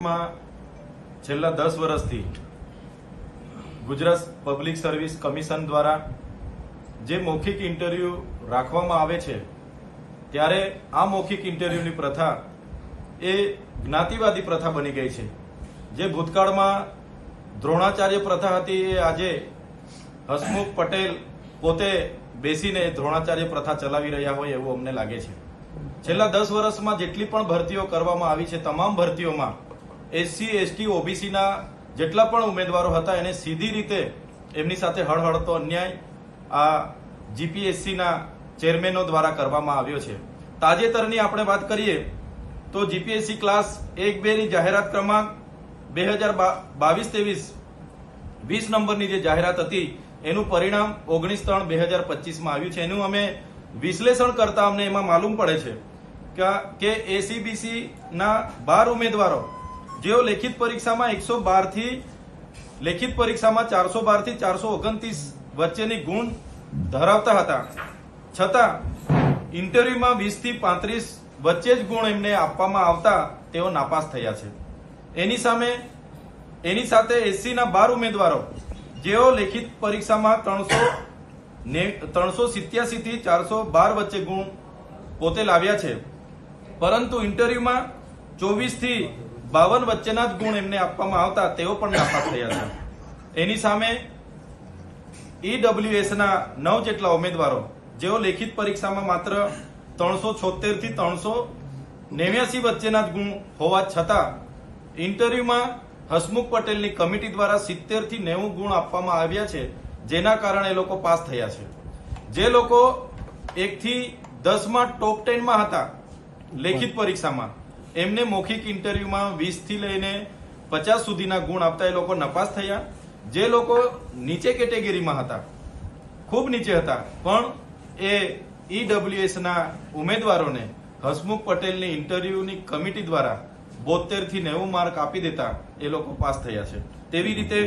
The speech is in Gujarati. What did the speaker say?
માં છેલ્લા દસ વર્ષથી ગુજરાત પબ્લિક સર્વિસ કમિશન દ્વારા જે મૌખિક ઇન્ટરવ્યુ રાખવામાં આવે છે, ત્યારે આ મૌખિક ઇન્ટરવ્યુની પ્રથા એ જ્ઞાતિવાદી પ્રથા બની ગઈ છે. જે ભૂતકાળમાં દ્રોણાચાર્ય પ્રથા હતી એ આજે હસમુખ પટેલ પોતે બેસીને દ્રોણાચાર્ય પ્રથા ચલાવી રહ્યા હોય એવું અમને લાગે છે. છેલ્લા દસ વર્ષમાં જેટલી પણ ભરતીઓ કરવામાં આવી છે, તમામ ભરતીઓમાં એસસી, એસટી, ઓબીસીના જેટલા પણ ઉમેદવારો હતા, એને સીધી રીતે એમની સાથે હળહળતો અન્યાય આ જીપીએસસીના ચેરમેનો દ્વારા કરવામાં આવ્યો છે. તાજેતરની આપણે વાત કરીએ તો જીપીએસસી ક્લાસ એક બેની જાહેરાત ક્રમાંક બે હજાર બાવીસ, ત્રેવીસ, વીસ નંબરની જે જાહેરાત હતી, એનું પરિણામ ઓગણીસ, ત્રણ બે હજાર પચીસમાં આવ્યું છે. એનું અમે વિશ્લેષણ કરતા અમને એમાં માલુમ પડે છે. કે- કે એસીબીસી બાર ઉમેદવારો જેઓ લેખિત પરીક્ષામાં એકસો બારથી લેખિત પરીક્ષામાં ચારસો બારથી ચારસો ઓગણત્રીસ વચ્ચેની ગુણ ધરાવતા હતા. છતાં, ઇન્ટરવ્યુમાં વીસથી પાંત્રીસ વચ્ચે જ ગુણ એમને આપવામાં આવતા તેઓ નાપાસ થયા છે. એની સામે, એની સાથે એસીના બાર ઉમેદવારો, જેઓ લેખિત પરીક્ષામાં ત્રણસો ત્રણસો સિત્યાસી થી ચારસો બાર વચ્ચે ગુણ પોતે લાવ્યા છે. પરંતુ ઇન્ટરવ્યુમાં ચોવીસથી બાવન વચ્ચેના જ ગુણ એમને આપવામાં આવતા, તેઓ પણ નાપાસ થયા છે. એની સામે ઈડબ્લ્યુએસના નવ જેટલા ઉમેદવારો, જેઓ લેખિત પરીક્ષામાં માત્ર ત્રણસો છોતેરથી ત્રણસો નેવ્યાસી વચ્ચેના જ ગુણ હોવા છતાં, ઇન્ટરવ્યુમાં હસમુખ પટેલની કમિટી દ્વારા સિત્તેરથી નેવું ગુણ આપવામાં આવ્યા છે, જેના કારણે એ લોકો પાસ થયા છે. જે લોકો એક થી દસમાં ટોપ ટેનમાં હતા, લેખિત પરીક્ષામાં એમને મૌખિક ઇન્ટરવ્યુમાં વીસથી લઈને પચાસ સુધીના ગુણ આપતા એ લોકો નપાસ થયા. જે લોકો નીચે કેટેગરીમાં હતા, ખૂબ નીચે હતા, પણ એ ઈડબ્લ્યુએસના ઉમેદવારોને હસમુખ પટેલની ઇન્ટરવ્યુની કમિટી દ્વારા બોતેરથી નેવું માર્ક આપી દેતા એ લોકો પાસ થયા છે. તેવી રીતે